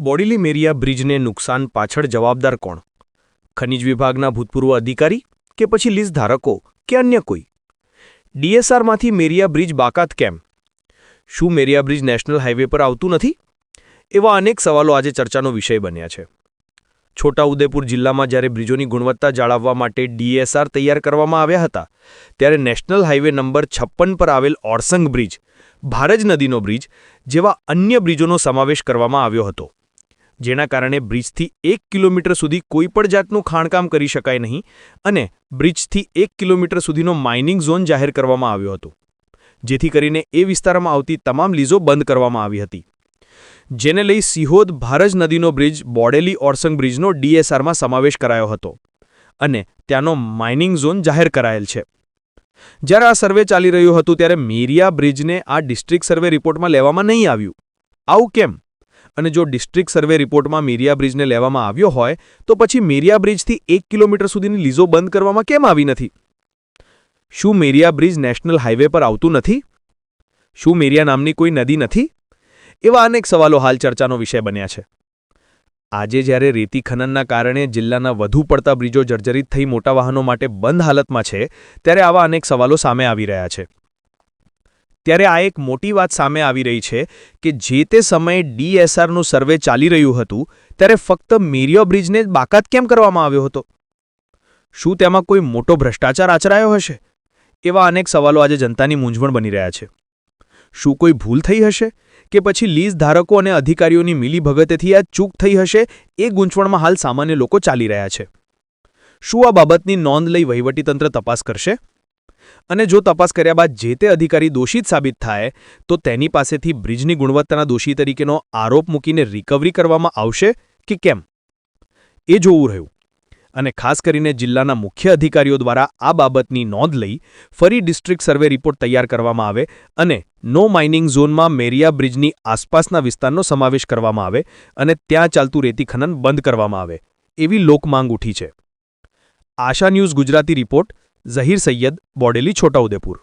Bodily મેરિયા બ્રિજને નુકસાન પાછળ જવાબદાર કોણ? ખનિજ વિભાગના ભૂતપૂર્વ અધિકારી કે પછી લીઝ ધારકો કે અન્ય કોઈ? ડીએસઆરમાંથી મેરિયા બ્રિજ બાકાત કેમ? શું મેરિયા બ્રિજ નેશનલ હાઇવે પર આવતું નથી? એવા અનેક સવાલો આજે ચર્ચાનો વિષય બન્યા છે. છોટાઉદેપુર જિલ્લામાં જ્યારે બ્રિજોની ગુણવત્તા જાળવવા માટે ડીએસઆર તૈયાર કરવામાં આવ્યા હતા, ત્યારે નેશનલ હાઇવે નંબર છપ્પન પર આવેલ ઓરસંગ બ્રિજ, ભારજ નદીનો બ્રિજ જેવા અન્ય બ્રિજોનો સમાવેશ કરવામાં આવ્યો હતો. જેના કારણે બ્રિજથી એક કિલોમીટર સુધી કોઈપણ જાતનું ખાણકામ કરી શકાય નહીં અને બ્રિજથી એક કિલોમીટર સુધીનો માઇનિંગ ઝોન જાહેર કરવામાં આવ્યો હતો, જેથી કરીને એ વિસ્તારમાં આવતી તમામ લીઝો બંધ કરવામાં આવી હતી. જેને લઈ સિહોદ ભારજ નદીનો બ્રિજ, બોડેલી ઓરસંગ બ્રિજનો ડીએસઆરમાં સમાવેશ કરાયો હતો અને ત્યાંનો માઇનિંગ ઝોન જાહેર કરાયેલ છે. જ્યારે આ સર્વે ચાલી રહ્યું હતું ત્યારે મેરિયા બ્રિજને આ ડિસ્ટ્રિક્ટ સર્વે રિપોર્ટમાં લેવામાં નહીં આવ્યું. આવું કેમ? અને જો ડિસ્ટ્રિક્ટ સર્વે રિપોર્ટમાં મેરિયા બ્રિજને લેવામાં આવ્યો હોય, તો પછી મેરિયા બ્રિજથી એક કિલોમીટર સુધીની લીઝો બંધ કરવામાં કેમ આવી નથી? શું મેરિયા બ્રિજ નેશનલ હાઇવે પર આવતું નથી? શું મેરિયા નામની કોઈ નદી નથી? એવા અનેક સવાલો હાલ ચર્ચાનો વિષય બન્યા છે. આજે જ્યારે રેતી ખનનના કારણે જિલ્લાના વધુ પડતા બ્રિજો જર્જરિત થઈ મોટા વાહનો માટે બંધ હાલતમાં છે, ત્યારે આવા અનેક સવાલો સામે આવી રહ્યા છે. ત્યારે આ એક મોટી વાત સામે આવી રહી છે કે જે તે સમયે ડીએસઆરનું સર્વે ચાલી રહ્યું હતું, ત્યારે ફક્ત મેરિયો બ્રિજને બાકાત કેમ કરવામાં આવ્યો હતો? શું તેમાં કોઈ મોટો ભ્રષ્ટાચાર આચરાયો હશે? એવા અનેક સવાલો આજે જનતાની મૂંઝવણ બની રહ્યા છે. શું કોઈ ભૂલ થઈ હશે? કે પછી લીઝ ધારકો અને અધિકારીઓની મિલીભગતેથી આ ચૂક થઈ હશે એ ગૂંચવણમાં હાલ સામાન્ય લોકો ચાલી રહ્યા છે? શું આ બાબતની નોંધ લઈ વહીવટીતંત્ર તપાસ કરશે? અને જો તપાસ કર્યા બાદ જે તે અધિકારી દોષિત સાબિત થાય, તો તેની પાસેથી બ્રિજની ગુણવત્તાના દોષી તરીકેનો આરોપ મૂકીને રિકવરી કરવામાં આવશે કે કેમ? એ જોવું રહ્યું. અને ખાસ કરીને જિલ્લાના મુખ્ય અધિકારીઓ દ્વારા આ બાબતની નોંધ લઈ ફરી ડિસ્ટ્રિક્ટ સર્વે રિપોર્ટ તૈયાર કરવામાં આવે અને નો માઇનિંગ ઝોનમાં મેરિયા બ્રિજની આસપાસના વિસ્તારનો સમાવેશ કરવામાં આવે અને ત્યાં ચાલતું રેતી ખનન બંધ કરવામાં આવે, એવી લોકમાંગ ઉઠી છે. Asha news Gujarati report Zaheer Sayyed Bodeli Chhota Udepur.